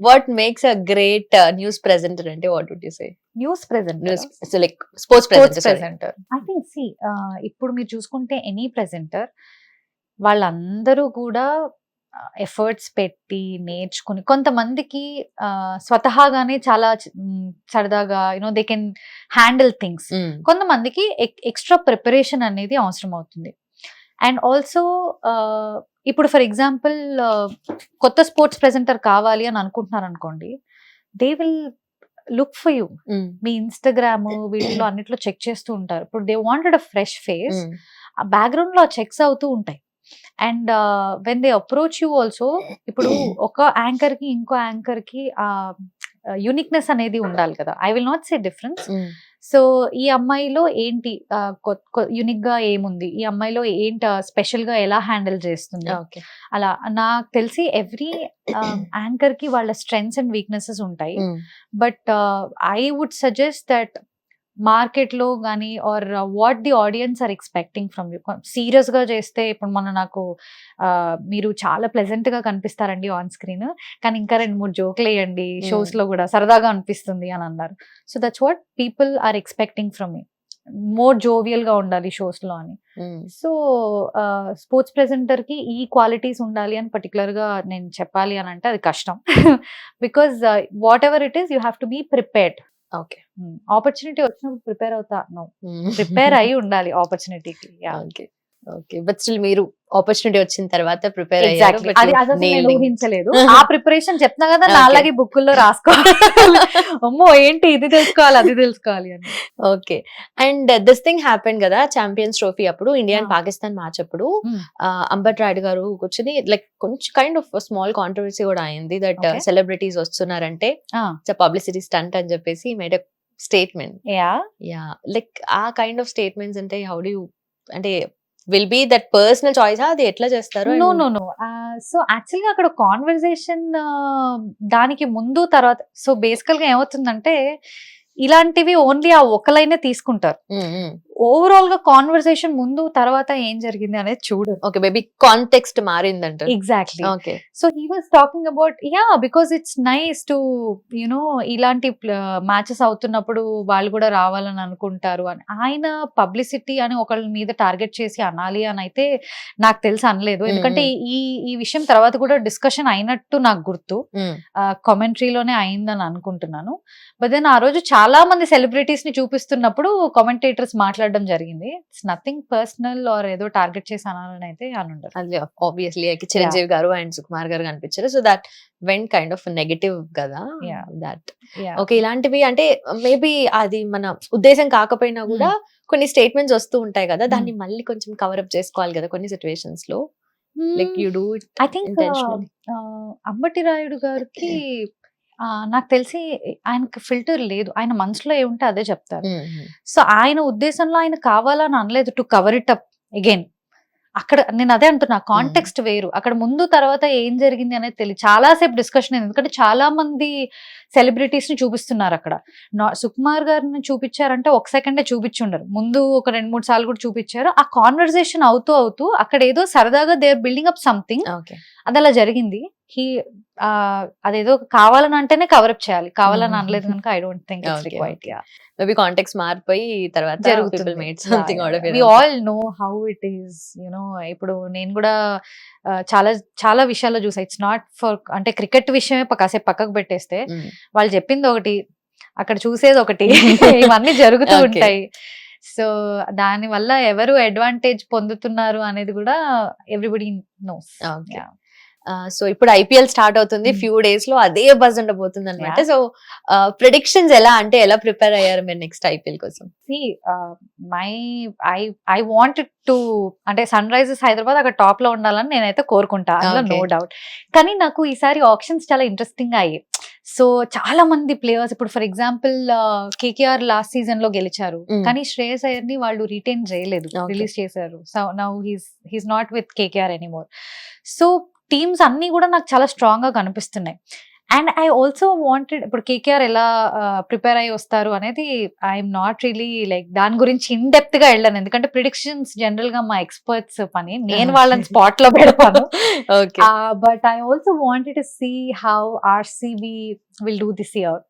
What makes a great news presenter అంటే what would you say news present news like sports presenter presenter I think see ఇప్పుడు మీరు చూసుకుంటే any presenter వాళ్ళందరూ కూడా efforts పెట్టి నేర్చుకుని కొంతమందికి స్వతహాగానే చాలా సరదాగా you know they can handle things కొంతమందికి ఎక్స్ట్రా ప్రిపరేషన్ అనేది అవసరం అవుతుంది అండ్ ఆల్సో ఇప్పుడు ఫర్ ఎగ్జాంపుల్ కొత్త స్పోర్ట్స్ ప్రెజెంటర్ కావాలి అని అనుకుంటున్నారు అనుకోండి they will look for you. Me Instagram వీటిలో అన్నిట్లో చెక్ చేస్తూ ఉంటారు. ఇప్పుడు they wanted a fresh face. ఆ బ్యాక్గ్రౌండ్లో చెక్స్ అవుతూ ఉంటాయి. And when they approach you also ఇప్పుడు ఒక యాంకర్కి ఇంకో యాంకర్కి యూనిక్నెస్ అనేది ఉండాలి కదా. I will not say difference so ఈ అమ్మాయిలో ఏంటి? యునిక్గా ఏముంది? ఈ అమ్మాయిలో ఏంటి? స్పెషల్గా ఎలా హ్యాండిల్ చేస్తుంది? ఓకే. అలా నాకు తెలిసి ఎవ్రీ యాంకర్కి వాళ్ళ స్ట్రెంగ్స్ అండ్ వీక్నెసెస్ ఉంటాయి. But I would suggest that మార్కెట్లో కానీ or what the audience are expecting from you సీరియస్గా చేస్తే ఇప్పుడు మొన్న నాకు ఆ, మీరు చాలా ప్లెజెంట్గా కనిపిస్తారండి ఆన్ స్క్రీన్ కానీ ఇంకా రెండు మూడు జోకులు వేయండి షోస్లో కూడా సరదాగా అనిపిస్తుంది అని అన్నారు. So that's what people are expecting from me more జోవియల్గా ఉండాలి షోస్లో అని సో స్పోర్ట్స్ ప్రెజెంటర్కి ఈ క్వాలిటీస్ ఉండాలి అని పర్టికులర్గా నేను చెప్పాలి అని అంటే అది కష్టం. Because whatever it is you have to be prepared okay. Opportunity వచ్చినప్పుడు ప్రిపేర్ అవుతా నో ప్రిపేర్ అయి ఉండాలి ఆపర్చునిటీకి. ఓకే. ఓకే. బట్ స్టిల్ మీరు ఆపర్చునిటీ వచ్చిన తర్వాత ప్రిపేర్ ఎగ్జాక్ట్లీ అది అసలు నేను ఊహించలేదు. ఆ ప్రిపరేషన్ చెప్తున్నా కదా. నా అలాగే బుక్కుల్లో రాసుకోవాలి. అమ్మో ఏంటి ఇది తెలుసుకోవాలి అది తెలుసుకోవాలి అని. Okay. And this thing happen కదా ఛాంపియన్స్ ట్రోఫీ అప్పుడు ఇండియా అండ్. పాకిస్తాన్ మ్యాచ్ అప్పుడు. Hmm. అంబట్ రాయుడు గారు కూర్చొని లైక్ కొంచెం కైండ్ ఆఫ్ స్మాల్ కాంట్రవర్సీ కూడా అయింది దట్. సెలబ్రిటీస్ వస్తున్నారంటే పబ్లిసిటీ స్టంట్ అని చెప్పేసి made statement yeah yeah like ఆ కైండ్ ఆఫ్ స్టేట్మెంట్స్ అంటే హౌ డూ అంటే will be that personal choice అది ఎట్లా చేస్తారు? నో నో నో సో యాక్చువల్గా అక్కడ కాన్వర్జేషన్ దానికి ముందు తర్వాత సో బేసికల్గా ఏమవుతుందంటే ఇలాంటివి ఓన్లీ ఆ ఒకలైనే తీసుకుంటారు. ఓవరాల్గా కాన్వర్సేషన్ ముందు తర్వాత ఏం జరిగింది అనేది చూడరు okay baby context మారిందంట. Exactly okay so he was talking about yeah because it's nice to you know ఇలాంటి మ్యాచెస్ అవుతున్నప్పుడు వాళ్ళు కూడా రావాలని అనుకుంటారు అని. ఆయన పబ్లిసిటీ అని ఒకళ్ళ మీద టార్గెట్ చేసి అనాలి అని అయితే నాకు తెలిసి అనలేదు. ఎందుకంటే ఈ ఈ విషయం తర్వాత కూడా డిస్కషన్ అయినట్టు నాకు గుర్తు. కామెంటరీలోనే అయిందని అనుకుంటున్నాను. బట్ దెన్ ఆ రోజు చాలా మంది సెలబ్రిటీస్ని చూపిస్తున్నప్పుడు కామెంటేటర్స్ మాట్లాడడం జరిగింది. ఇట్స్ నథింగ్ పర్సనల్ ఆర్ ఏదో టార్గెట్ చేసి అనాలని అయితే అని ఉండదు అది ఆబ్వియస్లీ చిరంజీవి గారు అండ్ సుకుమార్ గారు కనిపించారు. So that when kind of negative కదా. దట్. ఓకే ఇలాంటివి అంటే మేబీ అది మన ఉద్దేశం కాకపోయినా కూడా కొన్ని స్టేట్మెంట్స్ వస్తూ ఉంటాయి కదా దాన్ని మళ్ళీ కొంచెం కవర్ అప్ చేసుకోవాలి కదా కొన్ని సిచ్యువేషన్స్లో. Like you do it I think. Ambati Rayudu గారికి నాకు తెలిసి ఆయనకి ఫిల్టర్ లేదు. ఆయన మనసులో ఏముంటే అదే చెప్తారు. సో ఆయన ఉద్దేశంలో ఆయన కావాలని అనలేదు to cover it up again అక్కడ నేను అదే అంటున్నా కాంటెక్స్ట్ వేరు. అక్కడ ముందు తర్వాత ఏం జరిగింది అనేది తెలియదు. చాలా సేపు డిస్కషన్ అయింది. ఎందుకంటే చాలా మంది సెలబ్రిటీస్ని చూపిస్తున్నారు అక్కడ. సుకుమార్ గారిని చూపించారంటే ఒక సెకండే చూపించుండరు ముందు ఒక రెండు మూడు సార్లు కూడా చూపించారు. ఆ కాన్వర్సేషన్ అవుతూ అవుతూ అక్కడ ఏదో సరదాగా they are building up something okay. అది అలా జరిగింది. హీ అదేదో కావాలని అంటేనే కవరప్ చేయాలి. కావాలని. అనలేదు కనుక I don't think it's required okay. Maybe context మారిపోయి తర్వాత జరుగుతుంది. Made something we all know how it is you know ఇప్పుడు నేను కూడా చాలా చాలా విషయాల్లో చూసా. ఇట్స్ నాట్ ఫర్ అంటే క్రికెట్ విషయమే కాసేపు పక్కకు పెట్టేస్తే వాళ్ళు చెప్పింది ఒకటి అక్కడ చూసేది ఒకటి. ఇవన్నీ జరుగుతూ. ఉంటాయి. సో దాని వల్ల ఎవరు అడ్వాంటేజ్ పొందుతున్నారు అనేది కూడా ఎవ్రీబడి నోస్ సో ఇప్పుడు ఐపీఎల్ స్టార్ట్ అవుతుంది. ఫ్యూ డేస్లో అదే బజ్ ఉండబోతుంది అనమాట సో ప్రిడిక్షన్స్ ఎలా అంటే ఎలా ప్రిపేర్ అయ్యారు మీరు నెక్స్ట్ ఐపీఎల్ కోసం see my I I want to అంటే సన్ రైజర్స్ హైదరాబాద్ అక్కడ టాప్లో ఉండాలని నేనైతే కోరుకుంటా అందులో నో. డౌట్ కానీ నాకు ఈసారి ఆప్షన్స్ చాలా ఇంట్రెస్టింగ్గా అయ్యాయి సో చాలా మంది ప్లేయర్స్ ఇప్పుడు ఫర్ ఎగ్జాంపుల్ కేకేఆర్ లాస్ట్ సీజన్లో గెలిచారు Mm. కానీ శ్రేయస్ అయ్యర్ని వాళ్ళు రిటైన్ చేయలేదు. రిలీజ్ చేశారు so now he's he's not with KKR anymore so teams అన్ని కూడా నాకు చాలా స్ట్రాంగ్గా కనిపిస్తున్నాయి. అండ్ ఐ ఆల్సో వాంటెడ్ ఇప్పుడు కేకేఆర్ ఎలా ప్రిపేర్ అయ్యి వస్తారు అనేది ఐఎమ్ నాట్ రియలీ లైక్ దాని గురించి ఇన్ డెప్త్గా వెళ్ళాను. ఎందుకంటే ప్రిడిక్షన్స్ జనరల్గా మా ఎక్స్పర్ట్స్ పని. నేను వాళ్ళని స్పాట్లో పెడతాను. Okay. But I also wanted to see how RCB will do this year.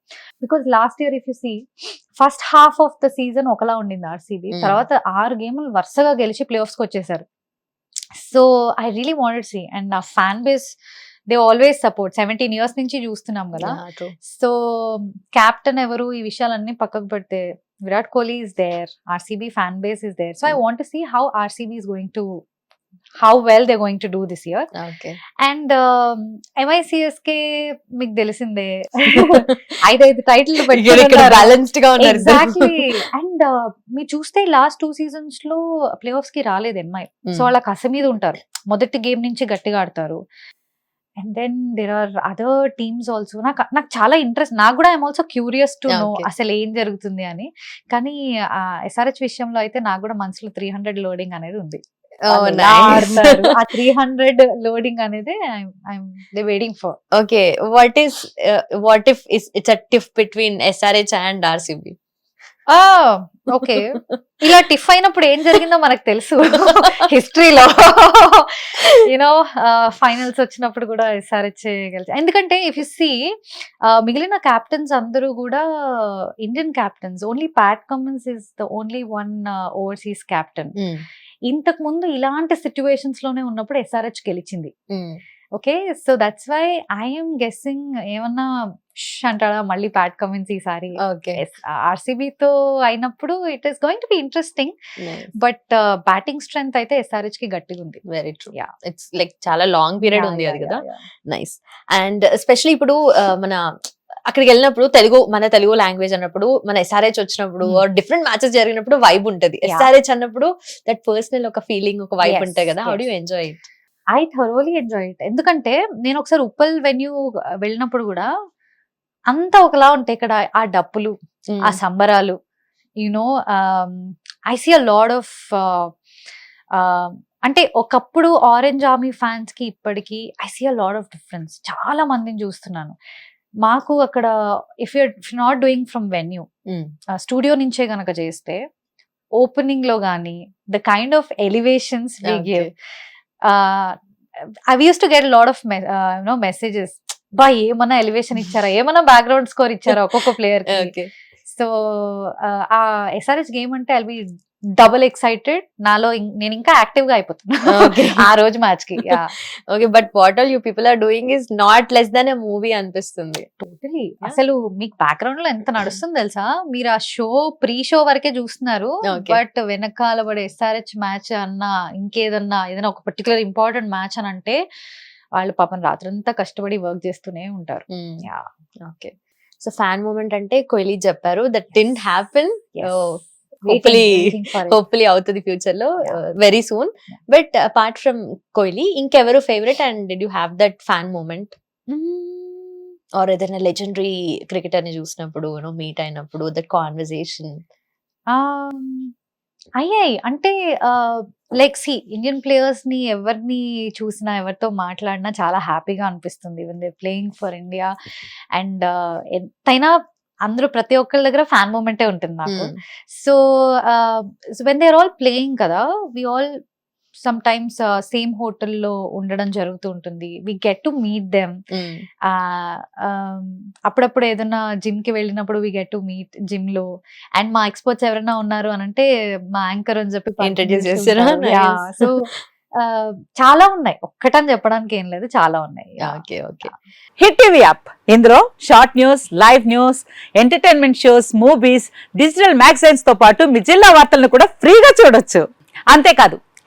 Because last year if you see first half of the season ఒకలా ఉండింది ఆర్సీబీ. తర్వాత ఆరు గేములు వరుసగా గెలిచి ప్లే ఆఫ్స్కి వచ్చేసారు. So I really wanted see and నా fan base they always support seventeen years నుంచి చూస్తున్నాం కదా. సో క్యాప్టెన్ ఎవరు? ఈ విషయాలన్నీ పక్కకు పెడితే Virat Kohli is there RCB fan base is there so I want see how RCB is going to how well they going to do this year and MI CSK మీకు తెలిసిందే. ఐదైదు title బ్యాలెన్స్డ్గా ఉన్నారు. Exactly and మీరు చూస్తే last two సీజన్స్లో play ఆఫ్స్కి రాలేదు MI so వాళ్ళ కస మీద ఉంటారు. మొదటి గేమ్ నుంచి గట్టిగా ఆడతారు. And then there are other teams also నాకు నాకు చాలా ఇంట్రెస్ట్ నాకు కూడా I'm also curious to know. అసలు ఏం జరుగుతుంది అని. కానీ ఎస్ఆర్హెచ్ విషయంలో అయితే నాకు కూడా మనసులో త్రీ హండ్రెడ్ లోడింగ్ అనేది ఉంది. ఆ త్రీ హండ్రెడ్ లోడింగ్ అనేది they waiting for okay what is what if it's a tiff between SRH and RCB okay. ఇలా టిఫ్ అయినప్పుడు ఏం జరిగిందో మనకు తెలుసు. హిస్టరీలో. యూనో ఫైనల్స్ వచ్చినప్పుడు కూడా ఎస్ఆర్హెచ్ గెలిచి ఎందుకంటే ఇఫ్ యు సి మిగిలిన క్యాప్టెన్స్ అందరూ కూడా Indian captains only Pat Cummins is the only one overseas captain ఇంతకు ముందు ఇలాంటి సిచ్యువేషన్స్లోనే ఉన్నప్పుడు ఎస్ఆర్హెచ్ గెలిచింది. Okay so that's why I'm guessing ఏమన్నా అంటాడా? మళ్ళీ ప్యాట్ కమిన్స్ ఈసారి. ఓకే. ఆర్సీబీతో అయినప్పుడు it is going to be interesting but batting strength అయితే ఎస్ఆర్హెచ్కి గట్టిగా ఉంది. Very true. ఇట్స్ లైక్ చాలా లాంగ్ పీరియడ్ ఉంది అది కదా. నైస్ అండ్ ఎస్పెషల్లీ ఇప్పుడు uh, మన అక్కడికి వెళ్ళినప్పుడు తెలుగు మన తెలుగు లాంగ్వేజ్ అన్నప్పుడు మన ఎస్ఆర్హెచ్ వచ్చినప్పుడు Hmm. డిఫరెంట్ మ్యాచెస్ జరిగినప్పుడు వైబ్ ఉంటది. ఎస్ఆర్హెచ్ అన్నప్పుడు దట్ పర్సనల్ ఒక ఫీలింగ్ ఒక వైబ్ ఉంటాయి కదా? How. Do enjoy it I thoroughly enjoy it ఎందుకంటే నేను ఒకసారి ఉప్పల్ వెన్యూ వెళ్ళినప్పుడు కూడా అంతా ఒకలా ఉంటాయి ఇక్కడ ఆ డప్పులు ఆ సంబరాలు. You know I see a lot of అంటే ఒకప్పుడు ఆరెంజ్ ఆర్మీ ఫ్యాన్స్కి ఇప్పటికి I see a lot of difference చాలా మందిని చూస్తున్నాను. మాకు అక్కడ if you not doing from venue studio నుంచే గనక చేస్తే ఓపెనింగ్లో గానీ the kind of elevations we give I use to get lot of you know messages బా ఏమన్నా ఎలివేషన్ ఇచ్చారా? ఏమన్నా బ్యాక్గ్రౌండ్ స్కోర్ ఇచ్చారా ఒక్కొక్క ప్లేయర్ సో ఆ ఎస్ఆర్ఎస్ గేమ్ అంటే ఐ బి డబుల్ ఎక్సైటెడ్ నాలో నేను ఇంకా యాక్టివ్గా అయిపోతున్నా. ఆ రోజు మ్యాచ్కి okay but what all you people are doing is not less than a movie అనిపిస్తుంది. టోటలీ అసలు మీకు బ్యాక్గ్రౌండ్లో ఎంత నడుస్తుంది తెలుసా? మీరు ఆ షో ప్రీ షో వరకే చూస్తున్నారు. బట్ వెనకాల పడే ఎస్ఆర్హెచ్ మ్యాచ్ అన్నా ఇంకేదన్నా ఏదైనా ఒక పర్టికులర్ ఇంపార్టెంట్ మ్యాచ్ అని అంటే వాళ్ళు పాపం రాత్రంతా కష్టపడి వర్క్ చేస్తూనే ఉంటారు. ఓకే సో ఫ్యాన్ మూమెంట్ అంటే కోహ్లీ చెప్పారు దట్ డింట్ హ్యాపెన్. హోప్ఫుల్లీ అవుతుంది ఫ్యూచర్లో. Very soon. But apart from Kohli ఇంకెవరు favourite and did you have that fan moment or ఏదైనా లెజెండరీ క్రికెటర్ని చూసినప్పుడు నో మీట్ అయినప్పుడు దట్ కాన్వర్సేషన్ um, అయ్యాయి. అంటే లైక్ సి ఇండియన్ ప్లేయర్స్ని ఎవరిని చూసినా ఎవరితో మాట్లాడినా చాలా హ్యాపీగా అనిపిస్తుంది. Even they playing for India and ఎంతైనా అందరూ ప్రతి ఒక్కరి దగ్గర ఫ్యాన్ మూమెంటే ఉంటుంది నాకు. So when they are all playing కదా we all some times same హోటల్లో ఉండడం జరుగుతూ ఉంటుంది we get to meet them ah, um, అప్పుడప్పుడు ఏదైనా జిమ్కి వెళ్ళినప్పుడు వి గెట్ టు మీట్ జిమ్లో అండ్ మా ఎక్స్పర్ట్స్ ఎవరైనా ఉన్నారు అని అంటే మా యాంకర్ అని చెప్పి. సో చాలా ఉన్నాయి. ఒక్కటని చెప్పడానికి ఏం లేదు చాలా ఉన్నాయి. Okay okay hit TV app ఇందులో short news live news entertainment shows movies digital మ్యాగజైన్స్తో పాటు మీ జిల్లా వార్తలను కూడా ఫ్రీగా చూడొచ్చు. అంతేకాదు